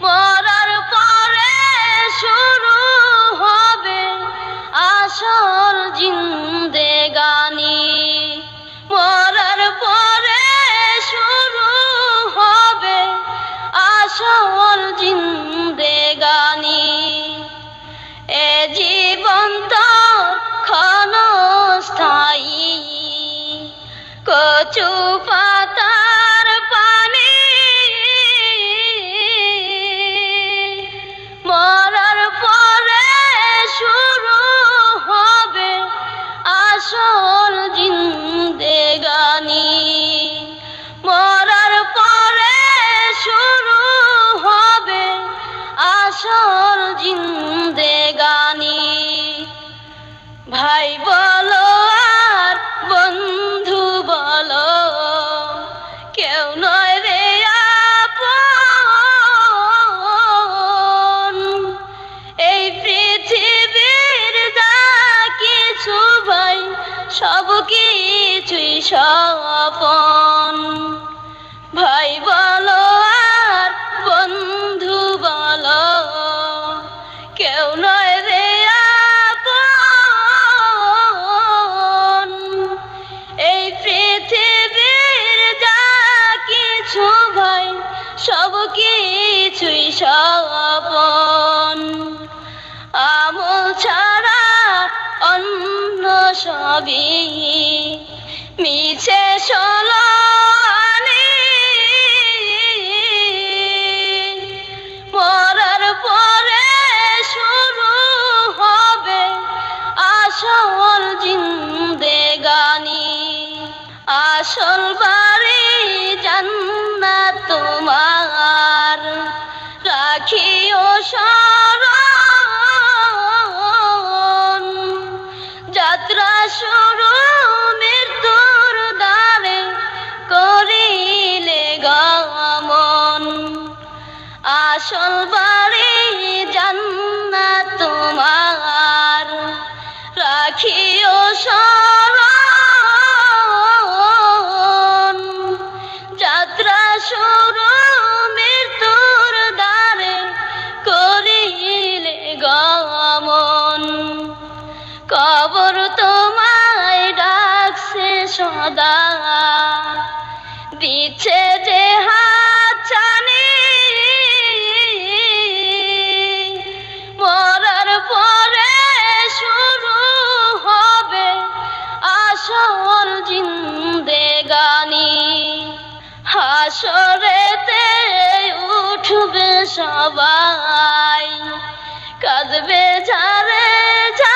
মরার পরে হবে আসল মরার পরে হবে আসল জিন্দেগানি। এ জীবন কচু কেউ নয় রে আপন। এই পৃথিবীর যা কিছু ভাই সব কিছুই স্বপন। কিছুই স্বপন। আমল ছাড়া অন্য সবই মিছে সলানি মরার পরে শুরু হবে আসল জিন্দেগানি আসল রাখিও স্মরণ যাত্রা শুরু, মৃত্যুর দ্বারে করিলে গমন। আসল বাড়ি জান্নাত তোমার। রাখিও স্মরণ যাত্রা শুরু কবর তোমায় ডাকছে সদা। দিচ্ছে যে হাতছানি মরার পরে শুরু হবে আসল জিন্দেগানি হাসরেতে উঠবে সবাই। কাঁদবে ঝারে ঝার